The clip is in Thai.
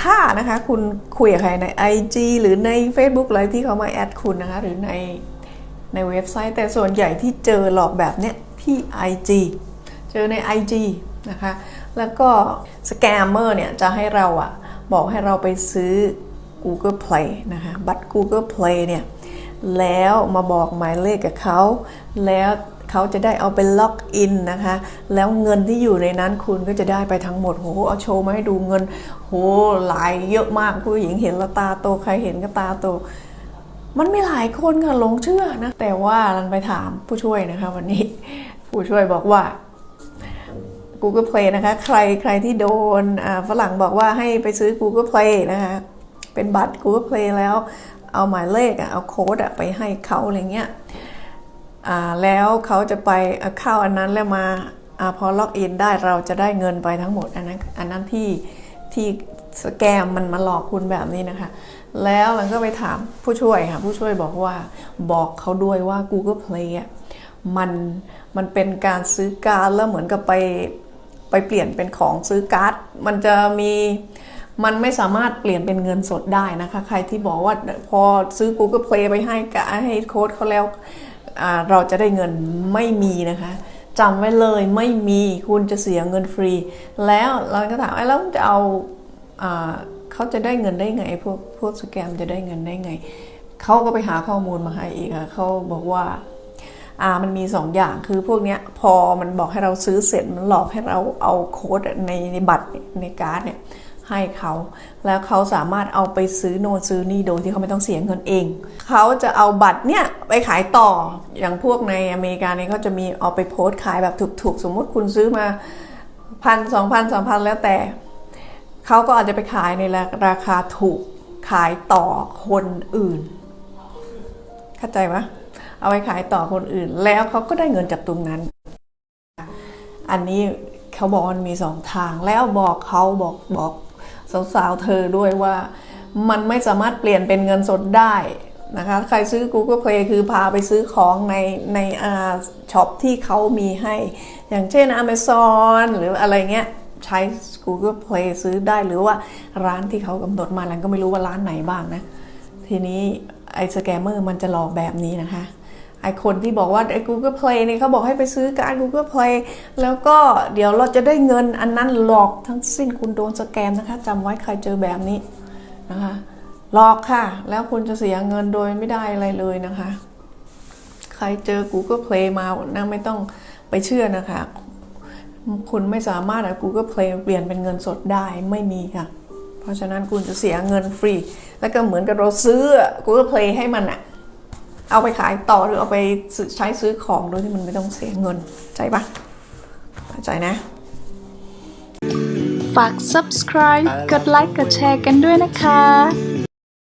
ถ้านะคะคุณคุยกับใครใน IG หรือใน Facebook อะไรที่เขามาแอดคุณนะคะ หรือในในเว็บไซต์ แต่ส่วนใหญ่ที่เจอหลอกแบบเนี้ยที่ IG เจอใน IG นะคะ แล้วก็สแกมเมอร์เนี่ยจะให้เราอะบอกให้เราไปซื้อ Google Play นะคะ บัตร Google Play เนี่ย แล้วมาบอกหมายเลขกับเขา แล้ว เขาจะได้เอาไปล็อกอินนะคะ แล้วเงินที่อยู่ในนั้นคุณก็จะได้ไปทั้งหมดโหเอาโชว์มาให้ดูเงินโหหลายเยอะมากผู้หญิงเห็นละตาโตใครเห็นก็ตาโต มันมีหลายคนค่ะหลงเชื่อนะ แต่ว่าลันไปถามผู้ช่วยนะคะ วันนี้ผู้ช่วยบอกว่า Google Play นะคะ ใครใครที่โดนฝรั่งบอกว่าให้ไปซื้อ Google Play นะคะเป็นบัตร Google Play แล้วเอาหมายเลขอะเอาโค้ดอะไปให้เขาอะไรเงี้ย แล้วเขาจะไปเข้าอันนั้นแล้วมาอพอล็อกอินได้เราจะได้เงินไปทั้งหมดอันนั้นอันนั้นที่ที่สแกมมันมาหลอกคุณแบบนี้นะคะ แล้วมันก็ไปถามผู้ช่วยค่ะผู้ช่วยบอกว่าบอกเขาด้วยว่า Google Play มันมันเป็นการซื้อการดแล้วเหมือนกับไปไปเปลี่ยนเป็นของซื้อการ์ดมันจะมีมันไม่สามารถเปลี่ยนเป็นเงินสดได้นะคะ ใครที่บอกว่าพอซื้อ Google Play ไปให้กะให้โค้ดเขาแล้ว เราจะได้เงินไม่มีนะคะจำไว้เลยไม่มีคุณจะเสียเงินฟรี แล้วเราก็ถามไอ้แล้วจะเอาอเขาจะได้เงินได้ไงพวกพวกสแกมจะได้เงินได้ไงเขาก็ไปหาข้อมูลมาให้อีกค่ะเขาบอกว่าอ่ามันมีสองอย่างคือพวกเนี้ยพอมันบอกให้เราซื้อเสร็จมันหลอกให้เราเอาโค้ดในในบัตรในการ์ดเนี่ย ให้เขา แล้วเขาสามารถเอาไปซื้อโน่นซื้อนี่โดยที่เขาไม่ต้องเสียเงินเอง เขาจะเอาบัตรเนี่ยไปขายต่อ อย่างพวกในอเมริกาเนี่ยเขาจะมีเอาไปโพสต์ขายแบบถูกๆ สมมุติคุณซื้อมาพันสองพันสามพันแล้วแต่ เขาก็อาจจะไปขายในราคาถูกขายต่อคนอื่น เข้าใจไหมเอาไปขายต่อคนอื่น แล้วเขาก็ได้เงินจากตรงนั้น อันนี้เขาบอกมันมีสองทางแล้วบอกเขาบอกบอก สาวๆเธอด้วยว่ามันไม่สามารถเปลี่ยนเป็นเงินสดได้นะคะใครซื้อ Google Play คือพาไปซื้อของในในอาช็อปที่เขามีให้ อย่างเช่น Amazon หรืออะไรเงี้ยใช้ Google Play ซื้อได้หรือว่าร้านที่เขากำหนดมาแล้วก็ไม่รู้ว่าร้านไหนบ้างนะ ทีนี้ไอ้สแกมเมอร์มันจะหลอกแบบนี้นะคะ ไอ้คนที่บอกว่าไอ้ Google Play เนี่ยเขาบอกให้ไปซื้อการ Google Play แล้วก็เดี๋ยวเราจะได้เงินอันนั้นหลอกทั้งสิ้นคุณโดนสแกมนะคะจำไว้ใครเจอแบบนี้นะคะหลอกค่ะ แล้วคุณจะเสียเงินโดยไม่ได้อะไรเลยนะคะ ใครเจอ Google Play มานะไม่ต้องไปเชื่อนะคะ คุณไม่สามารถเอา Google Play เปลี่ยนเป็นเงินสดได้ไม่มีค่ะ เพราะฉะนั้นคุณจะเสียเงินฟรี แล้วก็เหมือนกับเราซื้อ Google Play ให้มันอะ เอาไปขายต่อหรือเอาไปใช้ซื้อของโดยที่มันไม่ต้องเสียเงินใจปะเข้าใจนะ ฝาก subscribe กดไลค์กดแชร์กันด้วยนะคะ